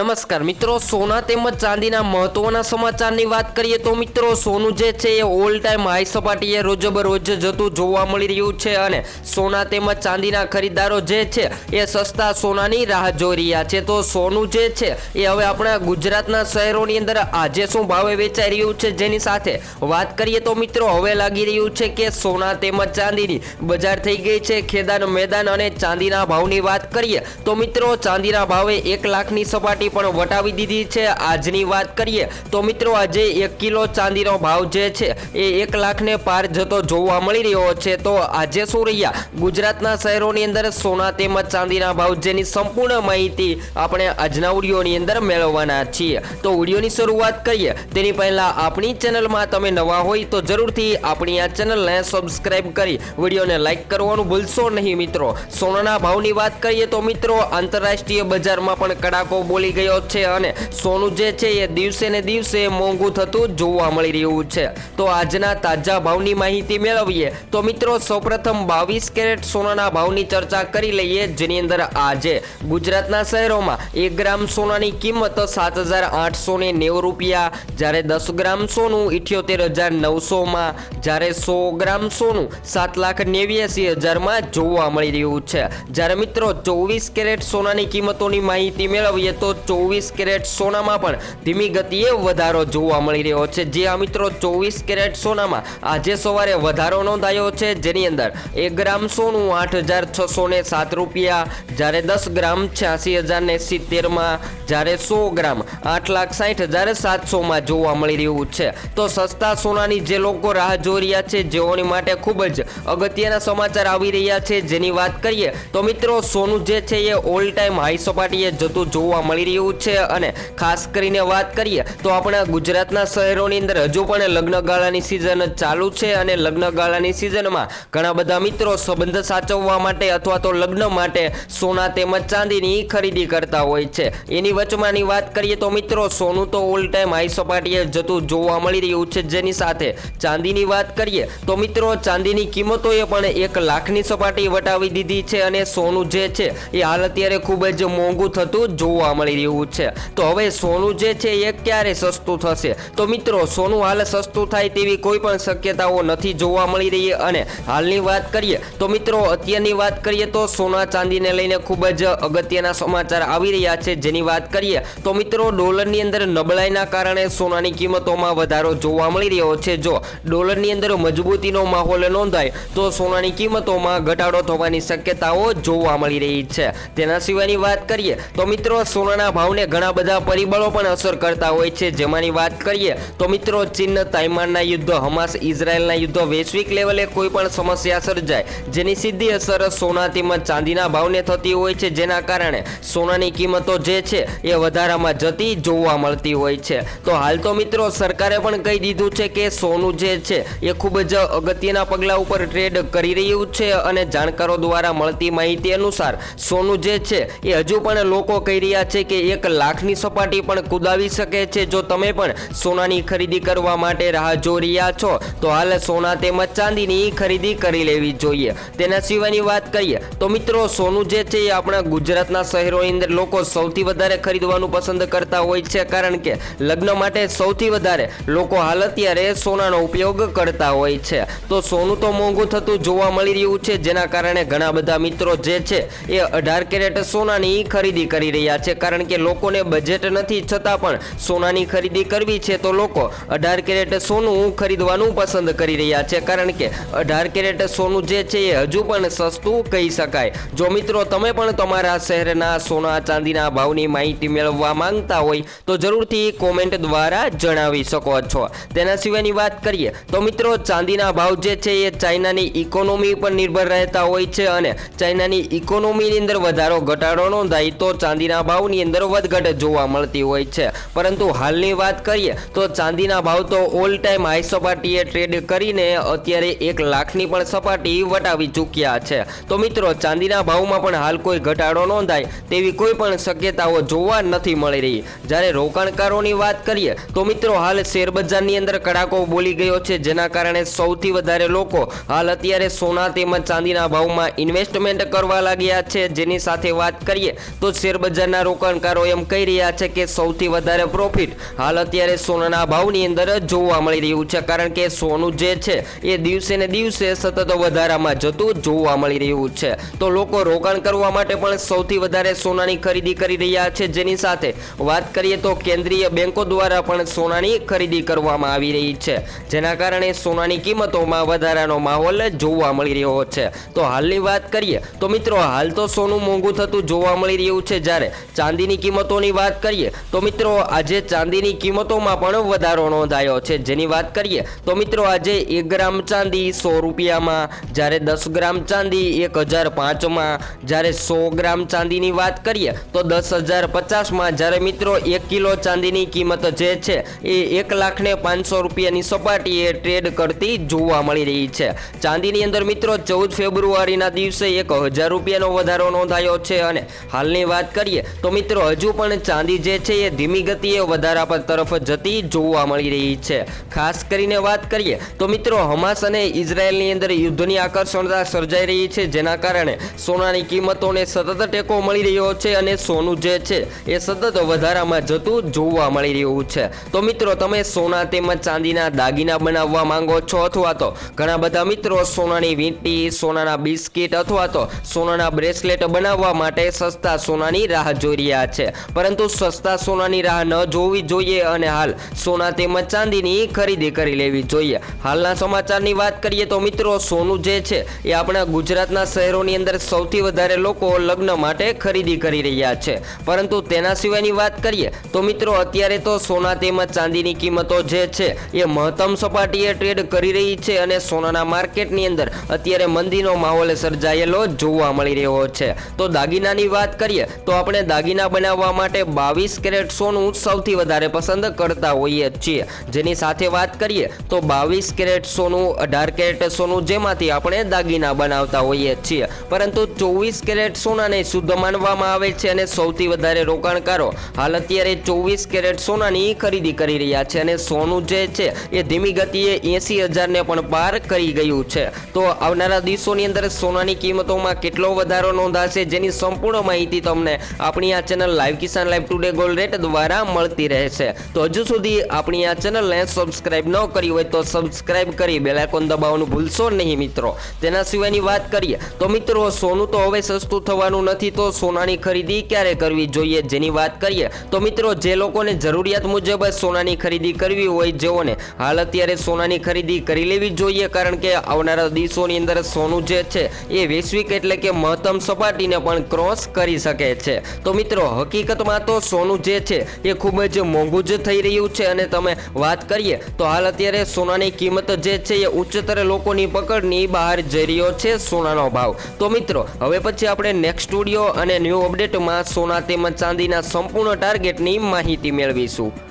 નમસ્કાર મિત્રો, સોના તેમજ ચાંદીના મહત્વના સમાચારની વાત કરીએ તો મિત્રો, સોનું જે છે એ ઓલ ટાઈમ હાઈ સપાટીએ રોજબરોજ જતું જોવા મળી રહ્યું છે અને સોના તેમજ ચાંદીના ખરીદદારો જે છે એ સસ્તા સોનાની રાહ જોઈ રહ્યા છે. તો સોનું જે છે એ હવે આપણા ગુજરાતના શહેરોની અંદર આજે શું ભાવે વેચાઈ રહ્યું છે જેની સાથે વાત કરીએ તો મિત્રો, હવે લાગી રહ્યું છે કે સોના તેમજ ચાંદીની બજાર થઈ ગઈ છે. ખેદાન મેદાન અને ચાંદીના ભાવની વાત કરીએ તો મિત્રો, ચાંદીના ભાવે એક લાખની સપાટી પણ વટાવી દીધી છે. આજની વાત કરીએ તો મિત્રો, આજે એક કિલો ચાંદીનો ભાવ જે છે એ એક લાખને પાર જતો જોવા મળી રહ્યો છે. તો આજે શું રહ્યા? ગુજરાતના શહેરોની અંદર સોના તેમજ ચાંદીના ભાવ જેની સંપૂર્ણ માહિતી આપણે આજના ઓડિયોની અંદર મેળવવાના છીએ. તો ઓડિયોની શરૂઆત કરીએ. તેની પહેલાં આપણી ચેનલમાં તમે નવા હોય તો જરૂરથી આપણી આ ચેનલને સબસ્ક્રાઈબ કરી વિડીયોને લાઈક કરવાનું ભૂલશો નહીં મિત્રો. સોનાના ભાવની વાત કરીએ તો મિત્રો, આંતરરાષ્ટ્રીય બજારમાં પણ કડાકો બોલી ગયો છે અને સોનું જે છે એ દિવસે ને દિવસે મોંઘું થતું જોવા મળી રહ્યું છે. તો આજના તાજા ભાવની માહિતી મેળવીએ. તો મિત્રો, સૌપ્રથમ બાવીસ કેરેટ સોનાના ભાવની ચર્ચા કરી લઈએ, જેની અંદર આજે ગુજરાતના શહેરોમાં એક ગ્રામ સોનાની કિંમત સાત હજાર આઠસો ને નેવું રૂપિયા, જ્યારે દસ ગ્રામ સોનું ઇઠ્યોતેર હજાર નવસોમાં, જ્યારે સો ગ્રામ સોનું સાત લાખ નેવ્યાસી હજારમાં જોવા મળી રહ્યું છે. જ્યારે મિત્રો, ચોવીસ કેરેટ સોનાની કિંમતોની માહિતી મેળવીએ, તો ચોવીસ કેરેટ સોનામાં પણ ધીમી ગતિએ વધારો જોવા મળી રહ્યો છે. જે આ મિત્રો ચોવીસ કેરેટ સોનામાં આજે સવારે વધારો નોંધાયો છે. જેની અંદર એક ગ્રામ સોનું આઠ હજાર છસો ને સાત રૂપિયા, જ્યારે દસ ગ્રામ છ્યાસી હજાર ને સિત્તેરમાં, જ્યારે સો ગ્રામ આઠ લાખ સાઠ હજાર સાતસોમાં જોવા મળી રહ્યું છે. તો સસ્તા સોનાની જે લોકો રાહ જોઈ રહ્યા છે, જેઓની માટે ખૂબ જ અગત્યના સમાચાર આવી રહ્યા છે. જેની વાત કરીએ તો મિત્રો, સોનું જે છે એ ઓલ ટાઈમ હાઈ સપાટીએ જતું જોવા મળી રહ્યું છે અને ખાસ કરીને વાત કરીએ તો આપણા ગુજરાતના શહેરોની અંદર હજુ પણ લગ્નગાળાની સિઝન ચાલુ છે અને લગ્નગાળાની સિઝનમાં ઘણા બધા મિત્રો સંબંધ સાચવવા માટે અથવા તો લગ્ન માટે સોના તેમજ ચાંદીની ખરીદી કરતા હોય છે. એની વચમાંની વાત કરીએ તો મિત્રો, સોનું તો ઓલ ટાઈમ હાઈ સપાટીએ જતું જોવા મળી રહ્યું છે. જેની સાથે ચાંદીની વાત કરીએ તો મિત્રો, ચાંદીની કિંમતોએ પણ એક લાખની સપાટી વટાવી દીધી છે અને સોનું જે છે એ હાલ અત્યારે ખૂબ જ મોંઘું થતું જોવા મળી રહ્યું છે. તો હવે સોનું જે છે એ ક્યારે સસ્તું થશે? તો મિત્રો, સોનું હાલ સસ્તું થાય તેવી કોઈ પણ શક્યતાઓ નથી જોવા મળી રહી અને હાલની વાત કરીએ, તો મિત્રો, અત્યારની વાત કરીએ તો સોના ચાંદીને લઈને ખૂબ જ અગત્યના સમાચાર આવી રહ્યા છે. જેની વાત કરીએ, તો મિત્રો, ડોલરની અંદર નબળાઈના કારણે સોનાની કિંમતોમાં વધારો જોવા મળી રહ્યો છે. જો ડોલરની અંદર મજબૂતીનો માહોલ નોંધાય, તો સોનાની કિંમતોમાં ઘટાડો થવાની શક્યતાઓ જોવા મળી રહી છે. તેના સિવાયની વાત કરીએ, તો મિત્રો, સોનાના ભાવને ઘણા બધા પરિબળો પણ અસર કરતા હોય છે. જેમાંની વાત કરીએ તો મિત્રો, ચીન તાઇમાનના યુદ્ધ, હમાસ ઇઝરાયલના યુદ્ધ વૈશ્વિક લેવલે કોઈ પણ સમસ્યા સર્જાય, જેની સીધી અસર સોના તેમજ ચાંદીના ભાવને થતી હોય છે. જેના કારણે સોનાની કિંમતો જે છે એ વધારામાં જતી જોવા મળતી હોય છે. તો હાલ તો મિત્રો, સરકારે પણ કહી દીધું છે કે સોનું જે છે એ ખૂબ જ અગત્યના પગલાં ઉપર ટ્રેડ કરી રહ્યું છે અને જાણકારો દ્વારા મળતી માહિતી અનુસાર સોનું જે છે એ હજુ પણ લોકો કહી રહ્યા છે કે એક લાખની સપાટી પણ કુદાવી શકે છે. જો તમે પણ સોનાની ખરીદી કરવા માટે રાહ જોઈ રહ્યા છો, તો હાલ સોના તેમજ ચાંદીની ખરીદી કરી લેવી જોઈએ. તેના સિવાયની વાત કરીએ, તો મિત્રો, સોનું જે છે એ આપણા ગુજરાતના શહેરોની અંદર લોકો સૌથી વધારે ખરીદવાનું પસંદ કરતા હોય છે. કારણ કે લગ્ન માટે સૌથી વધારે લોકો હાલ અત્યારે સોનાનો ઉપયોગ કરતા હોય છે. તો સોનું તો મોંઘું થતું જોવા મળી રહ્યું છે, જેના કારણે ઘણા બધા મિત્રો જે છે એ અઢાર કેરેટ સોનાની ખરીદી કરી રહ્યા છે. કારણ કે લોકોને બજેટ નથી, છતાં પણ સોનાની ખરીદી કરવી છે તો લોકો અઢાર કેરેટ સોનું ખરીદવાનું પસંદ કરી રહ્યા છે. કારણ કે અઢાર કેરેટ સોનું જે છે એ હજુ પણ સસ્તું કહી શકાય. જો મિત્રો તમે પણ તમારા શહેરના સોના ચાંદીના ભાવની માહિતી મેળવવા માંગતા હોય, તો જરૂરથી કોમેન્ટ દ્વારા જણાવી શકો છો. તેના સિવાયની વાત કરીએ, તો મિત્રો ચાંદીના ભાવ જે છે એ ચાઇનાની ઇકોનોમી પર નિર્ભર રહેતા હોય છે અને ચાઇનાની ઇકોનોમીની અંદર વધારો ઘટાડો નોંધાય તો ચાંદીના ભાવની અંદર વધઘટ જોવા મળતી હોય છે. પરંતુ હાલની વાત કરીએ તો ચાંદીના ભાવ તો ઓલ ટાઈમ હાઈ સપાટીએ ટ્રેડ કરીને અત્યારે એક લાખની પણ સપાટી વટાવી ચૂક્યા છે. તો મિત્રો, ચાંદીના ભાવમાં પણ હાલ કોઈ ઘટાડો નોંધાય તેવી કોઈ પણ શક્યતાઓ જોવા નથી મળી રહી. જ્યારે રોકાણકારોની વાત કરીએ તો મિત્રો, હાલ શેરબજારની અંદર કડાકો બોલી ગયો છે, જેના કારણે સૌથી વધારે લોકો હાલ અત્યારે સોના તેમજ ચાંદીના ભાવમાં ઇન્વેસ્ટમેન્ટ કરવા લાગ્યા છે. જેની સાથે વાત કરીએ તો શેરબજારના રોકાણકાર રોકાણકારો એમ કહી રહ્યા છે કે સૌથી વધારે પ્રોફિટ હાલ અત્યારે સોનાના ભાવની અંદર જોવા મળી રહ્યું છે. કારણ કે સોનું જે છે એ દિવસે ને દિવસે સતત વધારામાં જતું જોવા મળી રહ્યું છે. તો લોકો રોકાણ કરવા માટે પણ સૌથી વધારે સોનાની ખરીદી કરી રહ્યા છે. જેની સાથે વાત કરીએ તો કેન્દ્રીય બેંકો દ્વારા પણ સોનાની ખરીદી કરવામાં આવી રહી છે. જેના કારણે સોનાની કિંમતોમાં વધારાનો માહોલ જોવા મળી રહ્યો છે. તો હાલની વાત કરીએ તો મિત્રો, હાલ તો સોનું મોંઘું થતું જોવા મળી રહ્યું છે. જ્યારે ચાંદીની કિંમતોની વાત કરીએ, તો મિત્રો આજે ચાંદીની કિંમતોમાં પણ વધારો નોંધાયો છે. જેની વાત કરીએ, તો મિત્રો આજે એક ગ્રામ ચાંદી સો રૂપિયામાં, જ્યારે દસ ગ્રામ ચાંદી એક હજાર પાંચમાં, જ્યારે સો ગ્રામ ચાંદીની વાત કરીએ, તો દસ હજાર પચાસમાં, જ્યારે મિત્રો એક કિલો ચાંદીની કિંમત જે છે, એ એક લાખ ને પાંચસો રૂપિયાની સપાટીએ ટ્રેડ કરતી જોવા મળી રહી છે. ચાંદીની અંદર મિત્રો ચૌદ ફેબ્રુઆરીના દિવસે એક હજાર રૂપિયાનો વધારો નોંધાયો છે અને હાલની વાત કરીએ, તો મિત્રો હજુ પણ ચાંદી જે છે એ ધીમી ગતિએ વધારા પર તરફ જતી જોવા મળી રહી છે. ખાસ કરીને વાત કરીએ, તો મિત્રો, હમાસ અને ઇઝરાયલની અંદર યુદ્ધની આકર્ષણતા સર્જાઈ રહી છે, જેના કારણે સોનાની કિંમતોને સતત ટેકો મળી રહ્યો છે અને સોનું જે છે એ સતત વધારામાં જતું જોવા મળી રહ્યું છે. તો મિત્રો, તમે સોના તેમજ ચાંદીના દાગીના બનાવવા માંગો છો અથવા તો ઘણા બધા મિત્રો સોનાની વીંટી, સોનાના બિસ્કિટ અથવા તો સોનાના બ્રેસલેટ બનાવવા માટે સસ્તા સોનાની રાહ જોઈ રહ્યા છે. પરંતુ સસ્તા સોનાની રાહ ન જોવી જોઈએ અને હાલ સોના તેમજ ચાંદીની ખરીદી કરી લેવી જોઈએ. હાલના સમાચારની વાત કરીએ તો મિત્રો, સોનું જે છે એ આપણા ગુજરાતના શહેરોની અંદર સૌથી વધારે લોકો લગ્ન માટે ખરીદી કરી રહ્યા છે. પરંતુ તેના સિવાયની વાત કરીએ તો મિત્રો, અત્યારે તો સોના તેમજ ચાંદીની કિંમતો જે છે એ મહત્તમ સપાટીએ ટ્રેડ કરી રહી છે અને સોનાના માર્કેટની અંદર અત્યારે મંદીનો માહોલ સર્જાયેલો જોવા મળી રહ્યો છે. તો દાગીનાની વાત કરીએ તો આપણે દાગીના બનાવવા માટે બાવીસ કેરેટ સોનું સૌથી વધારે પસંદ કરતા હોઈએ છીએ. જેની સાથે વાત કરીએ તો બાવીસ કેરેટ સોનું, અઢાર કેરેટ સોનું જેમાંથી આપણે દાગીના બનાવતા હોઈએ છીએ. પરંતુ ચોવીસ કેરેટ સોનાને શુદ્ધ માનવામાં આવે છે અને સૌથી વધારે રોકાણકારો હાલ અત્યારે ચોવીસ કેરેટ સોનાની ખરીદી કરી રહ્યા છે અને સોનું જે છે એ ધીમી ગતિએ એસી હજારને પણ પાર કરી ગયું છે. તો આવનારા દિવસોની અંદર સોનાની કિંમતોમાં કેટલો વધારો નોંધાશે જેની સંપૂર્ણ માહિતી તમને આપણી આ channel live Kisan live today gold rate દ્વારા મળતી રહેશે. તો હજુ સુધી આપણી આ ચેનલને સબસ્ક્રાઇબ ન કરી હોય તો સબસ્ક્રાઇબ કરી બેલ આઇકોન દબાવવાનું ભૂલશો નહીં મિત્રો. તેના સિવાયની વાત કરીએ તો મિત્રો સોનું તો હવે સસ્તું થવાનું નથી તો સોનાની ખરીદી ક્યારે કરવી જોઈએ જેની વાત કરીએ તો મિત્રો જે લોકોને જરૂરિયાત મુજબ સોનાની ખરીદી કરવી હોય જેઓને હાલ અત્યારે સોનાની ખરીદી કરી લેવી જોઈએ કારણ કે આવનારા દિવસોની અંદર સોનું જે છે એ વૈશ્વિક એટલે કે મહત્તમ સપાટીને પણ ક્રોસ કરી શકે છે. તો મિત્રો હકીકતમાં તો સોનું જે છે એ ખૂબ જ મોંઘું જ થઈ રહ્યું છે અને તમે વાત કરીએ તો હાલ અત્યારે સોનાની કિંમત જે છે એ ઉચ્ચતર લોકોની પકડની બહાર જઈ રહ્યો છે સોનાનો ભાવ. તો મિત્રો, હવે પછી આપણે નેક્સ્ટ સ્ટુડિયો અને ન્યૂ અપડેટમાં સોના તેમજ ચાંદીના સંપૂર્ણ ટાર્ગેટની માહિતી મેળવીશું.